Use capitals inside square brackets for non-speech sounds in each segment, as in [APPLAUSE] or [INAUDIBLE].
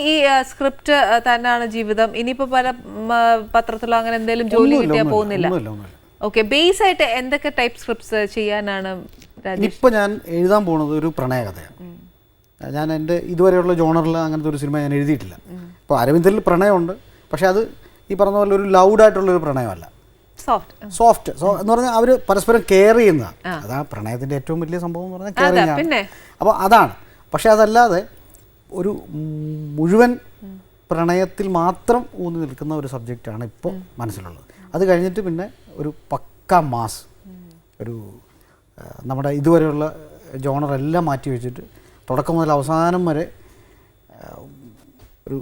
ഈ സ്ക്രിപ്റ്റ് തന്നെയാണ് ജീവിതം. ഇനിയിപ്പോ പല പത്രത്തിലോ അങ്ങനെ എന്തെങ്കിലും ജോലി കിട്ടിയാൽ പോകുന്നില്ല. ഓക്കെ ബേസ് ആയിട്ട് എന്തൊക്കെ ടൈപ്പ് സ്ക്രിപ്റ്റ്സ് ചെയ്യാനാണ് ഇപ്പൊ ഞാൻ എഴുതാൻ പോകുന്നത് ഒരു പ്രണയകഥയാണ്. ഞാൻ എന്റെ ഇതുവരെയുള്ള ജോണറിൽ അങ്ങനത്തെ ഒരു സിനിമ ഞാൻ എഴുതിയിട്ടില്ല. ഇപ്പോൾ അരവിന്ദിൽ പ്രണയമുണ്ട്. പക്ഷെ അത് ഈ പറഞ്ഞ പോലെ ഒരു ലൗഡായിട്ടുള്ളൊരു പ്രണയമല്ല. സോഫ്റ്റ് സോഫ്റ്റ് എന്ന് പറഞ്ഞാൽ അവർ പരസ്പരം കെയർ ചെയ്യുന്നതാണ്. അതാ പ്രണയത്തിന്റെ ഏറ്റവും വലിയ സംഭവം എന്ന് പറഞ്ഞാൽ കെയർ ചെയ്യുന്നതാണ് അപ്പോൾ അതാണ്. പക്ഷെ അതല്ലാതെ ഒരു മുഴുവൻ പ്രണയത്തിൽ മാത്രം ഊന്നി നിൽക്കുന്ന ഒരു സബ്ജക്റ്റാണ് ഇപ്പോൾ മനസ്സിലുള്ളത്. അത് കഴിഞ്ഞിട്ട് പിന്നെ ഒരു പക്ക മാസ് ഒരു നമ്മുടെ ഇതുവരെയുള്ള ജോണറെല്ലാം മാറ്റി വെച്ചിട്ട് തുടക്കം മുതൽ അവസാനം വരെ ഒരു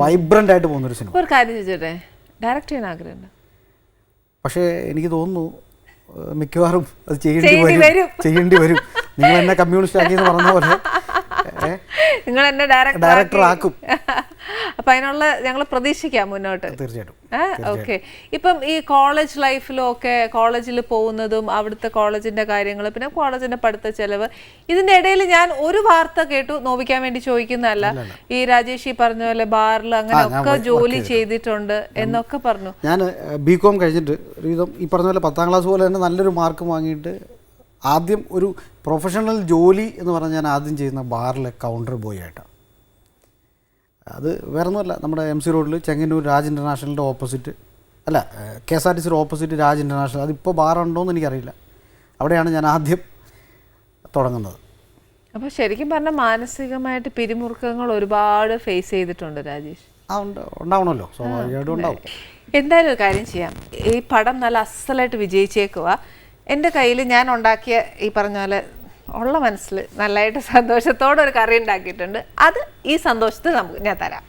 വൈബ്രന്റ് ആയിട്ട് പോകുന്നൊരു സിനിമ. ഒരു കാര്യം ചോദിച്ചോട്ടെ? ഡയറക്റ്റ് ചെയ്യാൻ ആഗ്രഹമുണ്ട്? പക്ഷേ എനിക്ക് തോന്നുന്നു മിക്കവാറും അത് ചെയ്യേണ്ടി വരും. ചെയ്യേണ്ടി വരും. നിങ്ങൾ എന്നെ കമ്മ്യൂണിസ്റ്റ് ആക്കി എന്ന് പറഞ്ഞ പോലെ നിങ്ങൾ എന്നെ ഡയറക്ടർ ആക്കും. [LAUGHS] അപ്പൊ അതിനുള്ള ഞങ്ങൾ പ്രതീക്ഷിക്കാം മുന്നോട്ട്. തീർച്ചയായിട്ടും. ഓക്കെ. ഇപ്പം ഈ കോളേജ് ലൈഫിലും ഒക്കെ കോളേജിൽ പോകുന്നതും അവിടുത്തെ കോളേജിന്റെ കാര്യങ്ങൾ പിന്നെ കോളേജിന്റെ പഠിത്ത ചെലവ് ഇതിന്റെ ഇടയിൽ ഞാൻ ഒരു വാർത്ത കേട്ടു. നോവിക്കാൻ വേണ്ടി ചോദിക്കുന്നതല്ല. ഈ രാജേഷ് ഈ പറഞ്ഞ പോലെ ബാറിൽ അങ്ങനെ ഒക്കെ ജോലി ചെയ്തിട്ടുണ്ട് എന്നൊക്കെ പറഞ്ഞു. ഞാൻ ബി കോം കഴിഞ്ഞിട്ട് ഒരുവിധം ഈ പറഞ്ഞ പോലെ പത്താം ക്ലാസ് പോലെ തന്നെ നല്ലൊരു മാർക്ക് വാങ്ങിയിട്ട് ആദ്യം ഒരു പ്രൊഫഷണൽ ജോലി എന്ന് പറഞ്ഞാൽ ഞാൻ ആദ്യം ചെയ്യുന്ന ബാറിലെ കൗണ്ടർ ബോയ് ആയിട്ടാണ് അത് വേറെ ഒന്നുമല്ല നമ്മുടെ എം സി റോഡിൽ ചെങ്ങന്നൂർ രാജ് ഇന്റർനാഷണലിന്റെ ഓപ്പോസിറ്റ് അല്ല കെ എസ് ആർ ടി സിയുടെ ഓപ്പോസിറ്റ് രാജ് ഇന്റർനാഷണൽ അതിപ്പോൾ ബാറുണ്ടോ എന്ന് എനിക്കറിയില്ല. അവിടെയാണ് ഞാൻ ആദ്യം തുടങ്ങുന്നത്. അപ്പോൾ ശരിക്കും പറഞ്ഞാൽ മാനസികമായിട്ട് പിരിമുറുക്കങ്ങൾ ഒരുപാട് ഫേസ് ചെയ്തിട്ടുണ്ട് രാജേഷ്. ആ ഉണ്ട് ഉണ്ടാവണമല്ലോ സ്വാഭാവികമായിട്ടും ഉണ്ടാവും. എന്തായാലും ഒരു കാര്യം ചെയ്യാം. ഈ പടം നല്ല അസലായിട്ട് വിജയിച്ചേക്കുക എന്റെ കയ്യിൽ ഞാൻ ഉണ്ടാക്കിയ ഈ പറഞ്ഞ പോലെ ഉള്ള മനസ്സിൽ നല്ലതായിട്ട് സന്തോഷത്തോടെ ഒരു കറി ഉണ്ടാക്കിയിട്ടുണ്ട്. അത് ഈ സന്തോഷത്തിൽ നമുക്ക് ഞാൻ തരാം.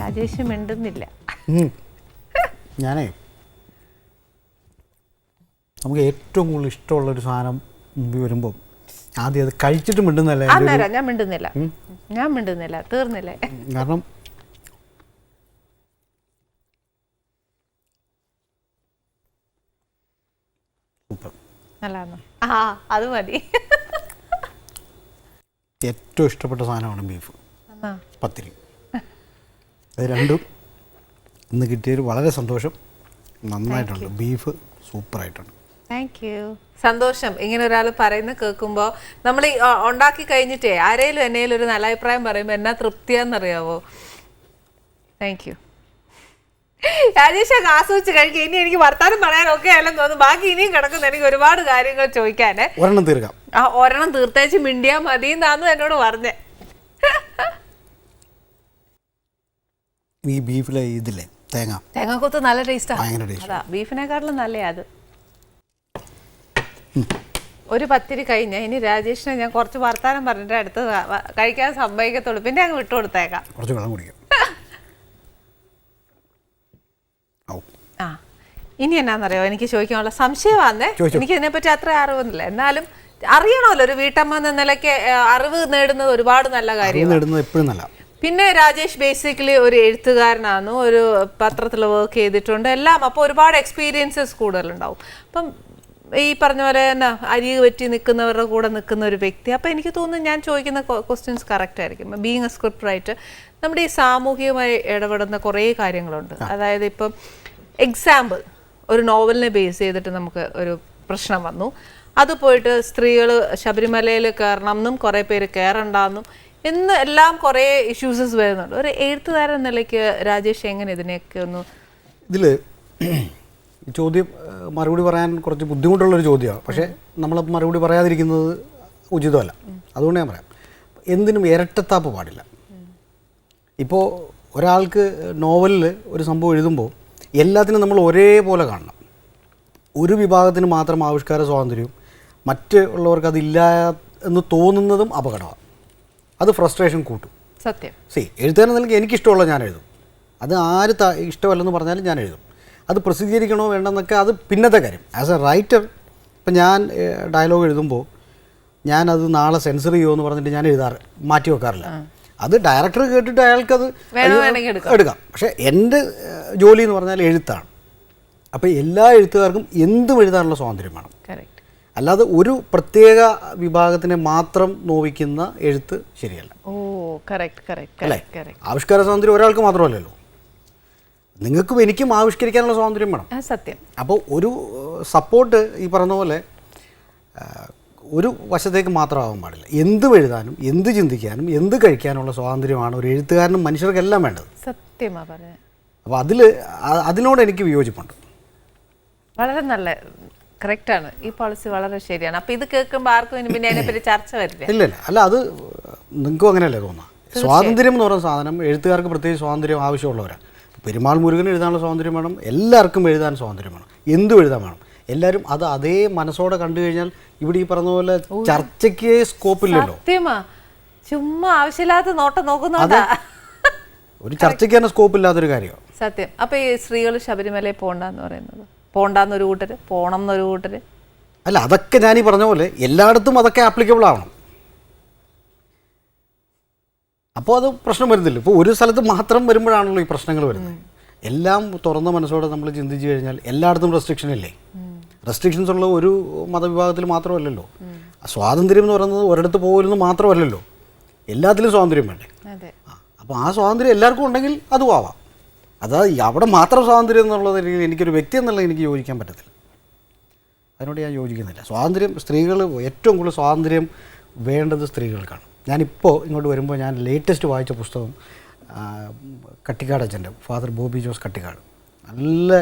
രാജേഷ് മിണ്ടുന്നില്ല. ഞാനേ നമുക്ക് ഏറ്റവും കൂടുതൽ ഇഷ്ടമുള്ള ഒരു സാധനം മുമ്പിൽ വരുമ്പോൾ ആദ്യം അത് കഴിച്ചിട്ട് മിണ്ടുന്നല്ലേ? ഞാൻ മിണ്ടുന്നില്ല. ഞാൻ മിണ്ടുന്നില്ല തീർന്നില്ലേ? കാരണം സൂപ്പർ. നല്ലതാണോ ആ അത് മതി. ഏറ്റവും ഇഷ്ടപ്പെട്ട സാധനമാണ് ബീഫ്. പത്തിരി. അത് രണ്ടും ഇന്ന് കിട്ടിയതിൽ വളരെ സന്തോഷം. നന്നായിട്ടുണ്ട്. ബീഫ് സൂപ്പറായിട്ടുണ്ട്. താങ്ക് യു സന്തോഷം. ഇങ്ങനെ ഒരാൾ പറയുന്ന കേൾക്കുമ്പോൾ നമ്മൾ ഈ ഉണ്ടാക്കി കഴിഞ്ഞിട്ടേ ആരേലും എന്നേലും ഒരു നല്ല അഭിപ്രായം പറയുമ്പോൾ എന്നാ തൃപ്തിയാന്നറിയാവോ? താങ്ക് യു രാജേഷ് ആസ്വദിച്ച് കഴിക്കുക ഇനി എനിക്ക് വർത്താനം പറയാനൊക്കെ അല്ലെന്ന് തോന്നുന്നു ബാക്കി ഇനിയും കിടക്കുന്ന എനിക്ക് ഒരുപാട് കാര്യങ്ങൾ ചോദിക്കാനേ. ഒരെണ്ണം തീർക്കാം. ആ ഒരെണ്ണം തീർത്തേച്ച് മിണ്ടിയാ മതി എന്നാന്ന് എന്നോട് പറഞ്ഞേ. ഈ ബീഫിലെ ഇതില്ലേ? തേങ്ങ. തേങ്ങാക്കൊത്ത് നല്ല ടേസ്റ്റാ. ഭയങ്കര taste. അതാ ബീഫിനെക്കാട്ടിലും നല്ലയാ അത്. ഒരു പത്തിരി കഴിഞ്ഞ. ഇനി രാജേഷിനെ ഞാൻ കുറച്ച് വർത്താനം പറഞ്ഞിട്ട് അടുത്ത് കഴിക്കാൻ സംഭവിക്കത്തുള്ളൂ പിന്നെ അങ്ങ് വിട്ടു കൊടുത്തേക്കാം. കുറച്ച് വെള്ളം കുടിക്കാം. ആ. ഇനി എന്നാന്നറിയോ? എനിക്ക് ചോദിക്കാനുള്ള സംശയമാന്നേ. വന്നേ എനിക്ക് ഇതിനെപ്പറ്റി അത്ര അറിവൊന്നുമില്ല. എന്നാലും അറിയണമല്ലോ ഒരു വീട്ടമ്മ എന്ന നിലയ്ക്ക് അറിവ് നേടുന്നത് ഒരുപാട് നല്ല കാര്യം നേടുന്നത് എപ്പോഴും നല്ല. പിന്നെ രാജേഷ് ബേസിക്കലി ഒരു എഴുത്തുകാരനാണ്. ഒരു പത്രത്തിൽ വർക്ക് ചെയ്തിട്ടുണ്ട്. എല്ലാം. അപ്പോൾ ഒരുപാട് എക്സ്പീരിയൻസസ് കൂടുതലുണ്ടാവും. അപ്പം ഈ പറഞ്ഞ പോലെ തന്നെ അരി പറ്റി നിൽക്കുന്നവരുടെ കൂടെ നിൽക്കുന്ന ഒരു വ്യക്തി. അപ്പോൾ എനിക്ക് തോന്നുന്നു ഞാൻ ചോദിക്കുന്ന ക്വസ്റ്റ്യൻസ് കറക്റ്റ് ആയിരിക്കും. ബീങ് എ സ്ക്രിപ്റ്റ് റൈറ്റർ നമ്മുടെ ഈ സാമൂഹികമായി ഇടപെടുന്ന കുറേ കാര്യങ്ങളുണ്ട്. അതായത് ഇപ്പം എക്സാമ്പിൾ ഒരു നോവലിനെ ബേസ് ചെയ്തിട്ട് നമുക്ക് ഒരു പ്രശ്നം വന്നു. അത് പോയിട്ട് സ്ത്രീകൾ ശബരിമലയിൽ കയറണം എന്നും കുറേ പേര് കയറണ്ടെന്നും എന്ന് എല്ലാം കുറേ ഇഷ്യൂസസ് വരുന്നുണ്ട്. ഒരു എഴുത്തുകാരൻ നിലയ്ക്ക് രാജേഷ് എങ്ങനെ ഇതിനെയൊക്കെ ഒന്ന് ഇതിൽ ചോദ്യം മറുപടി പറയാൻ കുറച്ച് ബുദ്ധിമുട്ടുള്ളൊരു ചോദ്യമാണ്. പക്ഷേ നമ്മൾ മറുപടി പറയാതിരിക്കുന്നത് ഉചിതമല്ല. അതുകൊണ്ട് ഞാൻ പറയാം. എന്തിനും ഇരട്ടത്താപ്പ് പാടില്ല. ഇപ്പോൾ ഒരാൾക്ക് നോവലിൽ ഒരു സംഭവം എഴുതുമ്പോൾ എല്ലാത്തിനും നമ്മൾ ഒരേപോലെ കാണണം. ഒരു വിഭാഗത്തിന് മാത്രം ആവിഷ്കാര സ്വാതന്ത്ര്യവും മറ്റ് ഉള്ളവർക്ക് അതില്ല എന്ന് തോന്നുന്നതും അപകടമാണ്. അത് ഫ്രസ്ട്രേഷൻ കൂട്ടും. സത്യം. സി എഴുത്തുകാരൻ നൽകി എനിക്കിഷ്ടമുള്ള ഞാൻ എഴുതും. അത് ആര് ഇഷ്ടമല്ലെന്ന് പറഞ്ഞാലും ഞാൻ എഴുതും. അത് പ്രസിദ്ധീകരിക്കണോ വേണ്ടെന്നൊക്കെ അത് പിന്നത്തെ കാര്യം. ആസ് എ റൈറ്റർ ഇപ്പം ഞാൻ ഡയലോഗ് എഴുതുമ്പോൾ ഞാനത് നാളെ സെൻസർ ചെയ്യുമോ എന്ന് പറഞ്ഞിട്ട് ഞാൻ എഴുതാറ് മാറ്റി വെക്കാറില്ല. അത് ഡയറക്ടർ കേട്ടിട്ട് അയാൾക്കത് എടുക്കാം. പക്ഷേ എന്റെ ജോലി എന്ന് പറഞ്ഞാൽ എഴുത്താണ്. അപ്പോൾ എല്ലാ എഴുത്തുകാർക്കും എന്തും എഴുതാനുള്ള സ്വാതന്ത്ര്യം വേണം. അല്ലാതെ ഒരു പ്രത്യേക വിഭാഗത്തിനെ മാത്രം നോവിക്കുന്ന എഴുത്ത് ശരിയല്ല. ഓ അല്ലേ? ആവിഷ്കാര സ്വാതന്ത്ര്യം ഒരാൾക്ക് മാത്രമല്ലല്ലോ. നിങ്ങൾക്കും എനിക്കും ആവിഷ്കരിക്കാനുള്ള സ്വാതന്ത്ര്യം വേണം. സത്യം. അപ്പോൾ ഒരു സപ്പോർട്ട് ഈ പറഞ്ഞ പോലെ ഒരു വശത്തേക്ക് മാത്രമാവാൻ പാടില്ല. എന്ത് എഴുതാനും എന്ത് ചിന്തിക്കാനും എന്ത് കഴിക്കാനുള്ള സ്വാതന്ത്ര്യമാണ് ഒരു എഴുത്തുകാരനും മനുഷ്യർക്കെല്ലാം വേണ്ടത്. സത്യമാ പറഞ്ഞത്. അപ്പോൾ അതിൽ അതിനോട് എനിക്ക് വിയോജിപ്പുണ്ട്. വളരെ നല്ല കറക്റ്റ് ആണ്. ഈ പോളിസി വളരെ ശരിയാണ്. അപ്പോൾ ഇത് കേൾക്കുമ്പോൾ ആർക്കും പിന്നെ അതിനെപ്പറ്റി ചർച്ച വരില്ല. ഇല്ല ഇല്ല. അല്ല അത് നിങ്ങൾക്കും അങ്ങനെയല്ലേ തോന്നുക സ്വാതന്ത്ര്യം എന്ന് പറയുന്ന സാധനം എഴുത്തുകാർക്ക് പ്രത്യേകിച്ച് സ്വാതന്ത്ര്യം ആവശ്യമുള്ളവരാണ്. പെരുമാൾ മുരുകൻ എഴുതാനുള്ള സ്വാതന്ത്ര്യം വേണം എല്ലാവർക്കും എഴുതാൻ സ്വാതന്ത്ര്യം വേണം. എന്തും എഴുതാൻ വേണം. എല്ലാവരും അത് അതേ മനസ്സോടെ കണ്ടു കഴിഞ്ഞാൽ ഇവിടെ ഈ പറഞ്ഞ പോലെ ചർച്ചയ്ക്ക് സ്കോപ്പില്ലല്ലോ. ചുമ്മാ ആവശ്യമില്ലാത്ത നോട്ടം നോക്കുന്നോണ്ടാ. ഒരു ചർച്ചയ്ക്ക് തന്നെ സ്കോപ്പ് ഇല്ലാത്തൊരു കാര്യമാണ് സത്യം. അപ്പൊ ഈ സ്ത്രീകൾ ശബരിമലയിൽ പോണ്ടെന്ന് പറയുന്നത്? പോണ്ടെന്നൊരു കൂട്ടര്? പോണം എന്നൊരു കൂട്ടര്? അല്ല അതൊക്കെ ഞാൻ ഈ പറഞ്ഞ പോലെ എല്ലായിടത്തും അതൊക്കെ ആപ്ലിക്കബിൾ ആവണം. അപ്പോൾ അത് പ്രശ്നം വരുന്നില്ല. ഇപ്പോൾ ഒരു സ്ഥലത്ത് മാത്രം വരുമ്പോഴാണല്ലോ ഈ പ്രശ്നങ്ങൾ വരുന്നത്. എല്ലാം തുറന്ന മനസ്സോടെ നമ്മൾ ചിന്തിച്ചു കഴിഞ്ഞാൽ എല്ലായിടത്തും റെസ്ട്രിക്ഷൻ ഇല്ലേ? റെസ്ട്രിക്ഷൻസ് ഉള്ള ഒരു മതവിഭാഗത്തിൽ മാത്രമല്ലല്ലോ. സ്വാതന്ത്ര്യം എന്ന് പറയുന്നത് ഒരിടത്ത് പോകലെന്ന് മാത്രമല്ലല്ലോ. എല്ലാത്തിലും സ്വാതന്ത്ര്യം വേണ്ടേ? അപ്പോൾ ആ സ്വാതന്ത്ര്യം എല്ലാവർക്കും ഉണ്ടെങ്കിൽ അതും ആവാം. അതായത് അവിടെ മാത്രം സ്വാതന്ത്ര്യം എന്നുള്ളത് എനിക്ക് എനിക്കൊരു വ്യക്തി എന്നുള്ളത് എനിക്ക് യോജിക്കാൻ പറ്റത്തില്ല. അതിനോട് ഞാൻ യോജിക്കുന്നില്ല. സ്വാതന്ത്ര്യം സ്ത്രീകൾ ഏറ്റവും കൂടുതൽ സ്വാതന്ത്ര്യം വേണ്ടത് സ്ത്രീകൾക്കാണ്. ഞാനിപ്പോൾ ഇങ്ങോട്ട് വരുമ്പോൾ ഞാൻ ലേറ്റസ്റ്റ് വായിച്ച പുസ്തകം കട്ടിക്കാട് അച്ഛന്റെ ഫാദർ ബോബി ജോസ് കട്ടിക്കാട്. നല്ല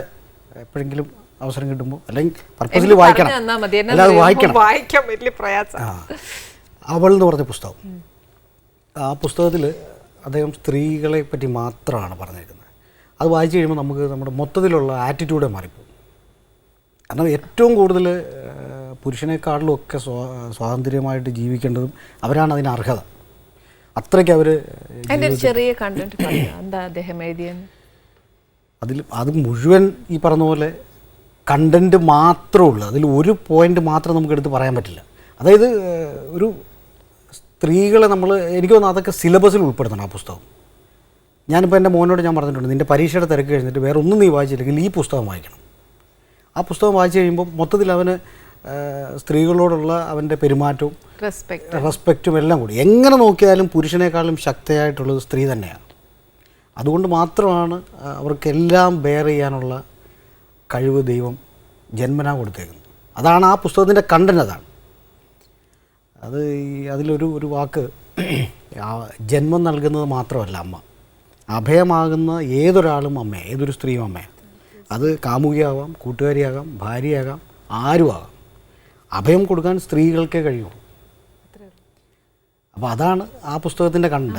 എപ്പോഴെങ്കിലും അവസരം കിട്ടുമ്പോൾ അല്ലെങ്കിൽ പർപ്പസിൽ വായിക്കണം. അല്ലാതെ വായിക്കണം. വായിക്കാൻ വലിയ പ്രയാസം. അവൾ എന്ന് പറഞ്ഞ പുസ്തകം. ആ പുസ്തകത്തിൽ അദ്ദേഹം സ്ത്രീകളെ പറ്റി മാത്രമാണ് പറഞ്ഞിരിക്കുന്നത്. അത് വായിച്ചു കഴിയുമ്പോൾ നമുക്ക് നമ്മുടെ മൊത്തത്തിലുള്ള ആറ്റിറ്റ്യൂഡേ മാറിപ്പോകും കാരണം ഏറ്റവും കൂടുതൽ പുരുഷനേക്കാളിലും ഒക്കെ സ്വാ സ്വാതന്ത്ര്യമായിട്ട് ജീവിക്കേണ്ടതും അവരാണ് അതിന് അർഹത. അത്രയ്ക്ക് അവർ ചെറിയ കണ്ടന്റ് എന്താ അദ്ദേഹം എഴുതിയെന്ന്? അതിൽ അത് മുഴുവൻ ഈ പറഞ്ഞ പോലെ കണ്ടന്റ് മാത്രമേ ഉള്ളൂ. അതിൽ ഒരു പോയിന്റ് മാത്രം നമുക്ക് എടുത്ത് പറയാൻ പറ്റില്ല. അതായത് ഒരു സ്ത്രീകളെ നമ്മൾ എനിക്ക് തോന്നുന്നു അതൊക്കെ സിലബസിൽ ഉൾപ്പെടുത്തണം ആ പുസ്തകം. ഞാനിപ്പോൾ എന്റെ മോനോട് ഞാൻ പറഞ്ഞിട്ടുണ്ട് നിന്റെ പരീക്ഷയുടെ തിരക്ക് കഴിഞ്ഞിട്ട് വേറെ ഒന്നും നീ വായിച്ചില്ലെങ്കിൽ ഈ പുസ്തകം വായിക്കണം. ആ പുസ്തകം വായിച്ചു കഴിയുമ്പോൾ മൊത്തത്തിൽ അവന് സ്ത്രീകളോടുള്ള അവന്റെ പെരുമാറ്റവും റെസ്പെക്റ്റ് റെസ്പെക്റ്റും എല്ലാം കൂടി. എങ്ങനെ നോക്കിയാലും പുരുഷനേക്കാളും ശക്തിയായിട്ടുള്ളത് സ്ത്രീ തന്നെയാണ്. അതുകൊണ്ട് മാത്രമാണ് അവർക്കെല്ലാം ബെയർ ചെയ്യാനുള്ള കഴിവ് ദൈവം ജന്മനാ കൊടുത്തേക്കുന്നത്. അതാണ് ആ പുസ്തകത്തിന്റെ കണ്ടന്റ് അതാണ്. അത് അതിലൊരു ഒരു വാക്ക് ജന്മം നൽകുന്നത് മാത്രമല്ല അമ്മ. അഭയമാകുന്ന ഏതൊരാളും അമ്മയാണ് ഏതൊരു സ്ത്രീയും അമ്മയാണ്. അത് കാമുകിയാവാം കൂട്ടുകാരിയാകാം ഭാര്യയാകാം ആരുമാകാം. അഭയം കൊടുക്കാൻ സ്ത്രീകൾക്കേ കഴിയൂ. അപ്പോൾ അതാണ് ആ പുസ്തകത്തിന്റെ കണ്ടത്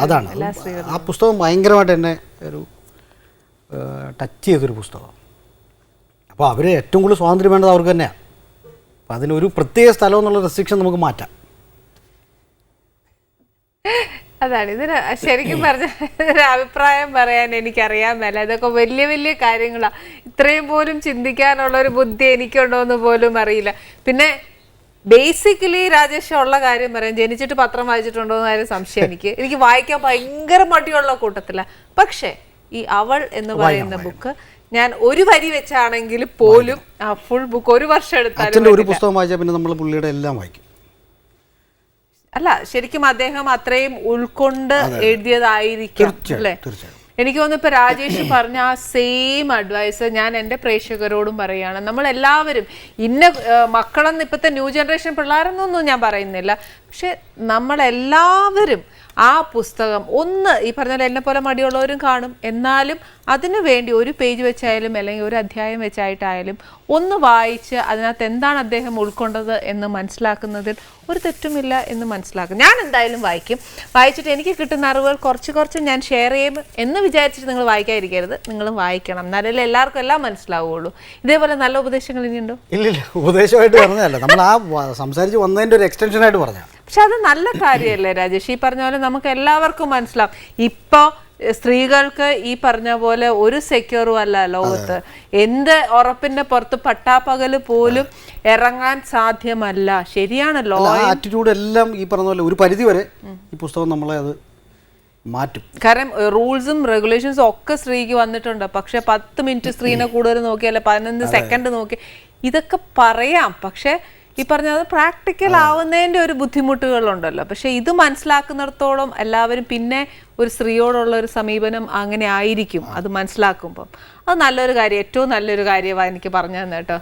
അതാണ്. ആ പുസ്തകം ഭയങ്കരമായിട്ട് എന്നെ ഒരു ടച്ച് ചെയ്തൊരു പുസ്തകം. അപ്പോൾ അവർ ഏറ്റവും കൂടുതൽ സ്വാതന്ത്ര്യം വേണ്ടത് അവർക്ക് തന്നെയാണ് അപ്പോൾ അതിനൊരു പ്രത്യേക സ്ഥലം എന്നുള്ള റെസ്ട്രിക്ഷൻ നമുക്ക് മാറ്റാം. [LAUGHS] അതാണ്. ഇതിന് ശരിക്കും പറഞ്ഞ അഭിപ്രായം പറയാൻ എനിക്കറിയാൻ മേല. ഇതൊക്കെ വലിയ വലിയ കാര്യങ്ങളാണ് ഇത്രയും പോലും ചിന്തിക്കാനുള്ള ഒരു ബുദ്ധി എനിക്കുണ്ടോ എന്ന് പോലും അറിയില്ല. പിന്നെ ബേസിക്കലി രാജേഷ് ഉള്ള കാര്യം പറയാം. ജനിച്ചിട്ട് പത്രം വായിച്ചിട്ടുണ്ടോ എന്നൊരു കാര്യം സംശയം എനിക്ക്. എനിക്ക് വായിക്കാൻ ഭയങ്കര മടിയുള്ള കൂട്ടത്തില്ല പക്ഷേ ഈ അവൾ എന്ന് പറയുന്ന ബുക്ക് ഞാൻ ഒരു വരി വെച്ചാണെങ്കിൽ പോലും ആ ഫുൾ ബുക്ക് ഒരു വർഷം എടുത്താലും ഒരു പുസ്തകം വായിച്ചാൽ പിന്നെ നമ്മൾ പുള്ളിയുടെ എല്ലാം വായിക്കും. അല്ല ശരിക്കും അദ്ദേഹം അത്രയും ഉൾക്കൊണ്ട് എഴുതിയതായിരിക്കും അല്ലേ? എനിക്ക് തോന്നുന്നു ഇപ്പൊ രാജേഷ് പറഞ്ഞ ആ സെയിം അഡ്വൈസ് ഞാൻ എന്റെ പ്രേക്ഷകരോടും പറയുകയാണ്. നമ്മൾ എല്ലാവരും ഇന്ന മക്കളെന്ന് ഇപ്പോഴത്തെ ന്യൂ ജനറേഷൻ പിള്ളേരെന്നൊന്നും ഞാൻ പറയുന്നില്ല. പക്ഷെ നമ്മളെല്ലാവരും ആ പുസ്തകം ഒന്ന് ഈ പറഞ്ഞ പോലെ എന്നെ പോലെ മടിയുള്ളവരും കാണും. എന്നാലും അതിനു വേണ്ടി ഒരു പേജ് വെച്ചായാലും അല്ലെങ്കിൽ ഒരു അധ്യായം വെച്ചായിട്ടായാലും ഒന്ന് വായിച്ച് അതിനകത്ത് എന്താണ് അദ്ദേഹം ഉൾക്കൊണ്ടത് എന്ന് മനസ്സിലാക്കുന്നതിൽ ഒരു തെറ്റുമില്ല എന്ന് മനസ്സിലാക്കും. ഞാൻ എന്തായാലും വായിക്കും. വായിച്ചിട്ട് എനിക്ക് കിട്ടുന്ന അറിവുകൾ കുറച്ച് കുറച്ച് ഞാൻ ഷെയർ ചെയ്യും എന്ന് വിചാരിച്ചിട്ട് നിങ്ങൾ വായിക്കാതിരിക്കരുത്. നിങ്ങൾ വായിക്കണം. എന്നാലല്ലേ എല്ലാവർക്കും എല്ലാം മനസ്സിലാവുകയുള്ളൂ ഇതേപോലെ നല്ല ഉപദേശങ്ങൾ ഇനിയുണ്ടോ? ഇല്ല ഉപദേശമായിട്ട് പറഞ്ഞതല്ല. നമ്മൾ ആ സംസാരിച്ച് വന്നതിന്റെ ഒരു എക്സ്റ്റൻഷനായിട്ട് പറഞ്ഞതാണ്. പക്ഷെ അത് നല്ല കാര്യമല്ലേ രാജേഷ്? ഈ പറഞ്ഞ പോലെ നമുക്ക് എല്ലാവർക്കും മനസ്സിലാവും. ഇപ്പോൾ സ്ത്രീകൾക്ക് ഈ പറഞ്ഞ പോലെ ഒരു സെക്യൂറും അല്ല ലോകത്ത്. എന്ത് ഉറപ്പിന്റെ പുറത്ത് പട്ടാപ്പകൽ പോലും ഇറങ്ങാൻ സാധ്യമല്ല. ശരിയാണല്ലോ ആറ്റിറ്റ്യൂഡ് എല്ലാം ഈ പറഞ്ഞ പോലെ ഒരു പരിധി വരെ ഈ പുസ്തകം നമ്മളെ അത് മാറ്റും. കാരണം റൂൾസും റെഗുലേഷൻസും ഒക്കെ സ്ത്രീക്ക് വന്നിട്ടുണ്ട്. പക്ഷെ പത്ത് മിനിറ്റ് സ്ത്രീനെ കൂടുതൽ നോക്കി അല്ലെ പതിനൊന്ന് സെക്കൻഡ് നോക്കി. ഇതൊക്കെ പറയാം. പക്ഷെ ഈ പറഞ്ഞത് പ്രാക്ടിക്കൽ ആവുന്നതിന്റെ ഒരു ബുദ്ധിമുട്ടുകളുണ്ടല്ലോ. പക്ഷെ ഇത് മനസ്സിലാക്കുന്നിടത്തോളം എല്ലാവരും പിന്നെ ഒരു സ്ത്രീയോടുള്ള ഒരു സമീപനം അങ്ങനെ ആയിരിക്കും. അത് മനസ്സിലാക്കുമ്പോൾ അത് നല്ലൊരു കാര്യം ഏറ്റവും നല്ലൊരു കാര്യമാണ് എനിക്ക് പറഞ്ഞു തന്നെ കേട്ടോ.